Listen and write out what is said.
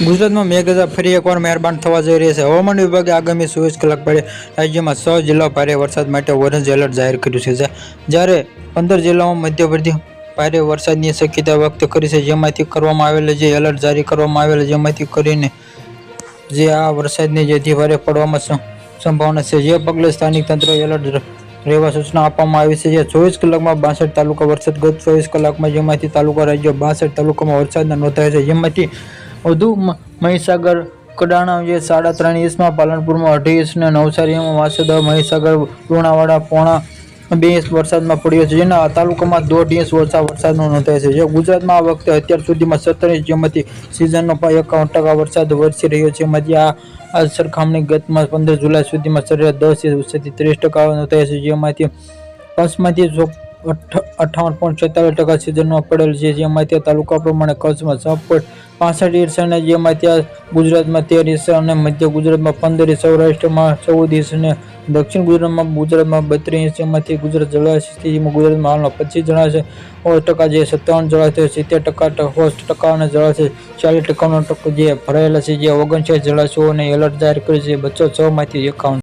ગુજરાતમાં મેઘરાજા ફરી એકવાર મહેરબાન થવા જઈ રહી છે. હવામાન વિભાગે આગામી ચોવીસ કલાક પડે રાજ્યમાં છ જિલ્લા ભારે વરસાદ માટે ઓરેન્જ એલર્ટ જાહેર કર્યું છે. જ્યારે પંદર જિલ્લાઓમાં મધ્યવર્તી ભારે વરસાદની શક્યતા વ્યક્ત કરી છે, જેમાંથી કરવામાં આવેલ જે એલર્ટ જારી કરવામાં આવેલ, જેમાંથી કરીને જે આ વરસાદની જેથી ભારે પડવામાં સંભાવના છે. જે પગલે સ્થાનિક તંત્ર એલર્ટ રહેવા સૂચના આપવામાં આવી છે. જે ચોવીસ કલાકમાં બાસઠ તાલુકા વરસાદ, ગત ચોવીસ કલાકમાં જેમાંથી તાલુકા રાજ્ય બાસઠ તાલુકામાં વરસાદના નોંધાયો છે, જેમાંથી વધુ મહીસાગર કડાણા જે સાડા ત્રણ ઇંચમાં પાલનપુરમાં અઢી ઇંચ ને નવસારીમાં વાસદા મહીસાગર, લુણાવાડા, પોણા બે ઇંચ વરસાદમાં પડ્યો છે. જેના તાલુકામાં દોઢ ઇંચ વરસાદ વરસાદનો નોંધાય છે. જે ગુજરાતમાં આ વખતે અત્યાર સુધીમાં સત્તર ઇંચ જેમાંથી સિઝનનો એકાવન ટકા વરસાદ વરસી રહ્યો છે. એમાંથી આ આ સરખામણી ગતમાં પંદર જુલાઈ સુધીમાં સરેરાશ દસ ઇંચ વરસાદથી ત્રીસ ટકા નોંધાય છે. જેમાંથી પંચમાંથી જો અઠ્ઠાવન પોઈન્ટ છેતાલીસ ટકા સિઝનમાં પડેલ છે. જેમાં ત્યાં તાલુકા પ્રમાણે કચ્છમાં છ પોઈન્ટ પાસઠ ઇંચ અને જેમાં ત્યાં ગુજરાતમાં તેર ઇંચ અને મધ્ય ગુજરાતમાં પંદર ઇંચ સૌરાષ્ટ્રમાં ચૌદ ઇંચ અને દક્ષિણ ગુજરાતમાં ગુજરાતમાં બત્રીસ ઇંચ એમાંથી ગુજરાત જળાશય સ્થિતિમાં ગુજરાતમાં હાલમાં પચીસ જણાશે ઓગણ ટકા જે સત્તાવન જળાશય સિત્તેર ટકા હોસ્ટ અને જળાશય ચાલીસ ટકાનો ટકો જે ભરાયેલા છે. જે ઓગણસાઠ જળાશયોને એલર્ટ જાહેર કર્યું છે. બસો છ માંથી એકાવન